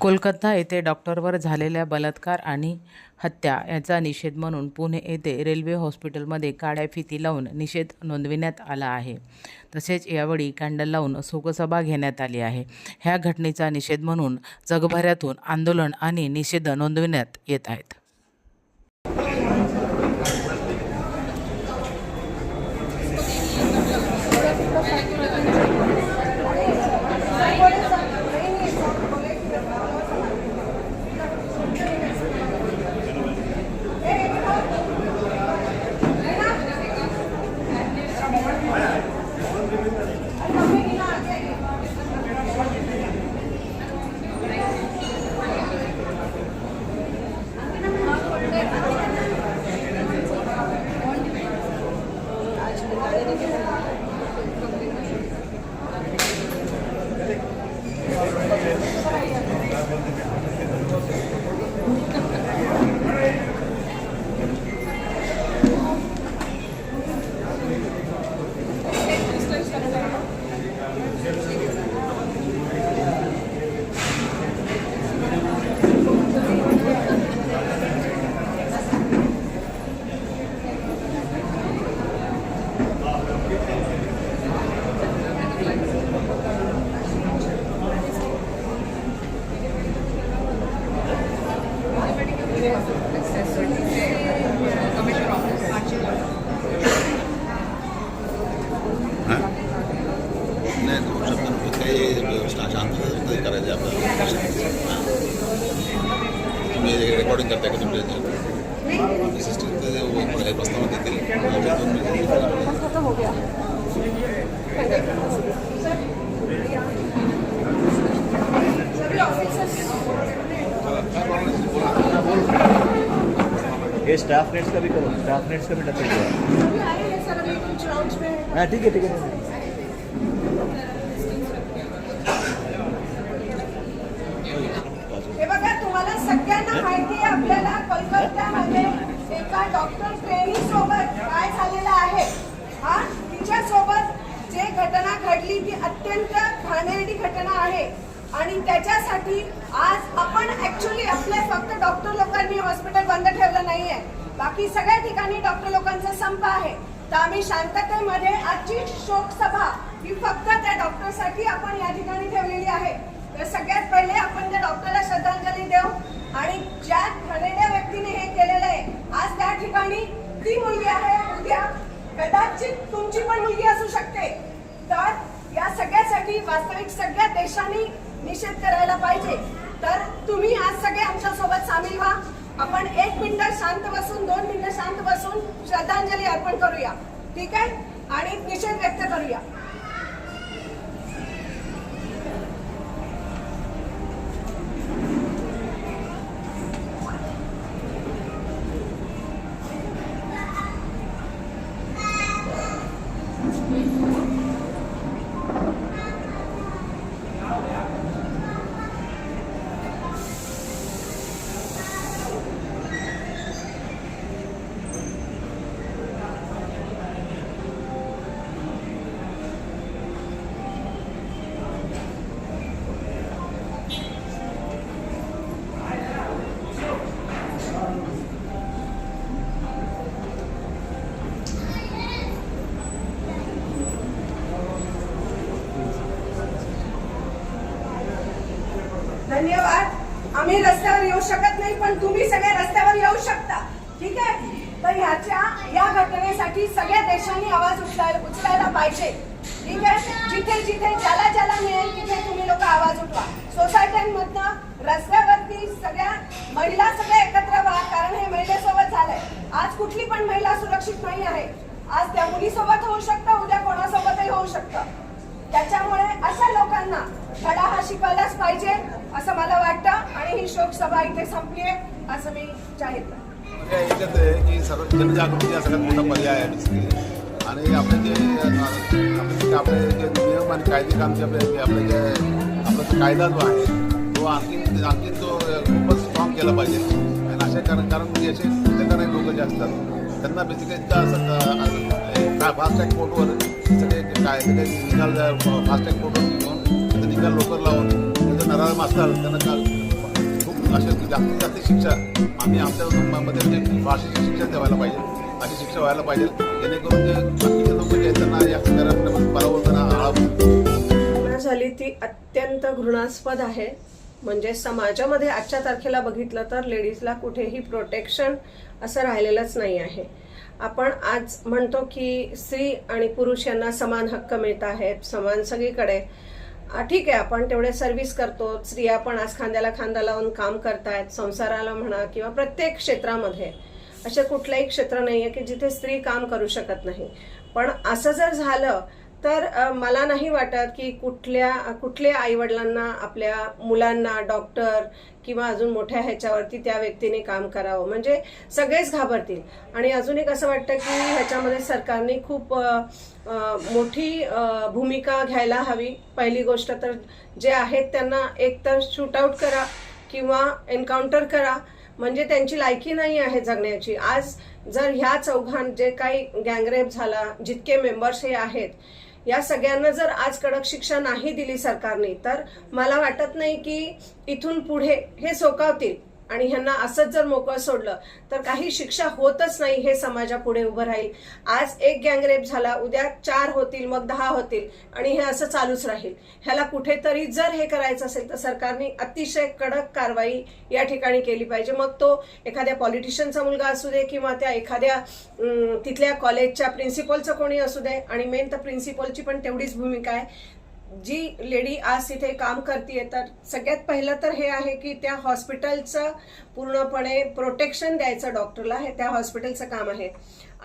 कोलकाता येथे डॉक्टरवर झालेल्या बलात्कार आणि हत्या याचा निषेध म्हणून पुणे येथे रेल्वे हॉस्पिटलमध्ये काळ्या फिती लावून निषेध नोंदविण्यात आला आहे. तसेच यावेळी कॅन्डल लावून शोकसभा घेण्यात आली आहे. ह्या घटनेचा निषेध म्हणून जगभरातून आंदोलन आणि निषेध नोंदविण्यात येत आहेत. तुम्ही रेकॉर्डिंग करताय का तुमच्या ये स्टाफ नेट्स का भी करो. स्टाफ नेट्स का भी टच हाँ ठीक है ठीक है हे बघा तुम्हाला सगळ्यांना माहिती आहे आपल्याला कोलकात्यामध्ये एका डॉक्टर ट्रेनी सोबत काय झालेलं आहे. हा तिच्या सोबत जे घटना घडली ती अत्यंत घाणेरडी घटना आहे. आणि त्याच्यासाठी आज आपण ऍक्च्युली आपल्या फक्त डॉक्टर लोकांनी हॉस्पिटल बंद ठेवलं नाहीये. बाकी सगळ्या ठिकाणी डॉक्टर लोकांचा संप आहे. तर आम्ही शांततेमध्ये आजची शोकसभा ही फक्त त्या डॉक्टरसाठी आपण या ठिकाणी ठेवलेली आहे. तर सगळ्यात पहिले आपण त्या डॉक्टरला श्रद्धांजली देऊ. आणि ज्या ठरलेल्या व्यक्तीने हे केलेलं आहे आज त्या ठिकाणी ती मुलगी आहे उद्या कदाचित तुमची पण मुलगी असू शकते. तर या सगळ्यासाठी वास्तविक सगळ्या देशांनी निषेध करायला पाहिजे. तर तुम्ही आज सगळे आमच्यासोबत सामील व्हा. आपण एक मिनिट शांत बसून दोन मिनिटं शांत बसून श्रद्धांजली अर्पण करूया. ठीक आहे? आणि निषेध व्यक्त करूया. धन्यवाद. आम्ही रस्त्यावर येऊ शकत नाही पण तुम्ही सगळे रस्त्यावर येऊ शकता. ठीक आहे? तर ह्याच्या या घटनेसाठी सगळ्या देशांनी आवाज उचलायला उचलायला पाहिजे. ठीक आहे? जिथे जिथे ज्याला ज्याला मिळेल तिथे तुम्ही लोक आवाज उठवा. सोसायट्यांमधनं रस्त्यावरती सगळ्या महिला सगळ्या एकत्र व्हा कारण हे महिलेसोबत झालंय. आज कुठली पण महिला सुरक्षित नाही आहे. आज त्या मुलीसोबत होऊ शकतं उद्या धडा पाहिजे असं मला वाटतं आणि ही शोक सभा इथे संपली आहे असं मी जाहीर म्हणजे याच्यात आहे की सर्व जनजागृती हा सगळ्यात मोठा पर्याय आहे आणि आपले जे आपले जे नियम आणि कायदे काम जे आपले आपले जे आपला जो कायदा जो आहे तो आणखीन आणखीन तो खूपच स्ट्रॉंग केला पाहिजे. आणि अशा कारण कारण याचे करणारे लोक जे असतात त्यांना बेसिकली असं फास्टॅग कोर्टवर सगळे काय सगळे निकाल फास्टॅग कोर्टवर घेऊन ते निकाल लोकर लावून त्यांचे नराधम मास्तर त्यांना काल खूप असे जास्तीत जास्त शिक्षा आम्ही आमच्या कुटुंबामध्ये म्हणजे फाशीची शिक्षा द्यायला पाहिजे. अशी शिक्षा व्हायला पाहिजे जेणेकरून जे बाकीचे लोक जे त्यांना या कार्यक्रमात परावर्तना आळावं झाली ती अत्यंत घृणास्पद आहे. म्हणजे समाजामध्ये आजच्या तारखेला बघितलं तर लेडीजला कुठेही प्रोटेक्शन असं राहिलेलंच नाही आहे. आपण आज म्हणतो की स्त्री आणि पुरुष यांना समान हक्क मिळत आहेत समान सगळीकडे. ठीक आहे आपण तेवढे सर्व्हिस करतो. स्त्रिया पण आज खांद्याला खांदा लावून काम करतायत संसाराला म्हणा किंवा प्रत्येक क्षेत्रामध्ये. असे कुठलंही क्षेत्र नाही आहे की जिथे स्त्री काम करू शकत नाही. पण असं जर झालं तर मला नाही वाटत की कुठल्या कुठल्या आईवडिलांना आपल्या मुलांना डॉक्टर किंवा अजून मोठ्या ह्याच्यावरती त्या व्यक्तीने काम करावं. म्हणजे सगळेच घाबरतील. आणि अजून एक असं वाटतं की ह्याच्यामध्ये सरकारने खूप मोठी भूमिका घ्यायला हवी. पहिली गोष्ट तर जे आहेत त्यांना एकतर शूटआउट करा किंवा एन्काउंटर करा. म्हणजे त्यांची लायकी नाही आहे जगण्याची. आज जर ह्या चौघां जे काही गँगरेप झाला जितके मेंबर्स हे आहेत या सगळ्यांना जर आज कडक शिक्षा नाही दिली सरकारने तर मला वाटत नाही की इथून पुढे हे सोकावतील. आणि ह्यांना असंच जर मोकळं सोडलं तर काही शिक्षा होतच नाही हे समाजापुढे उभं राहील. आज एक गँगरेप झाला उद्या चार होतील मग दहा होतील आणि हे असं चालूच राहील. ह्याला कुठेतरी जर हे करायचं असेल तर सरकारने अतिशय कडक कारवाई या ठिकाणी केली पाहिजे. मग तो एखाद्या पॉलिटिशियनचा मुलगा असू दे किंवा त्या एखाद्या तिथल्या कॉलेजच्या प्रिन्सिपलचं कोणी असू दे आणि मेन तर प्रिन्सिपलची पण तेवढीच भूमिका आहे. जी लेडी आज तिथे काम करते तर सगळ्यात पहिलं तर हे आहे की त्या हॉस्पिटलचं पूर्णपणे प्रोटेक्शन द्यायचं डॉक्टरला हे त्या हॉस्पिटलचं काम आहे.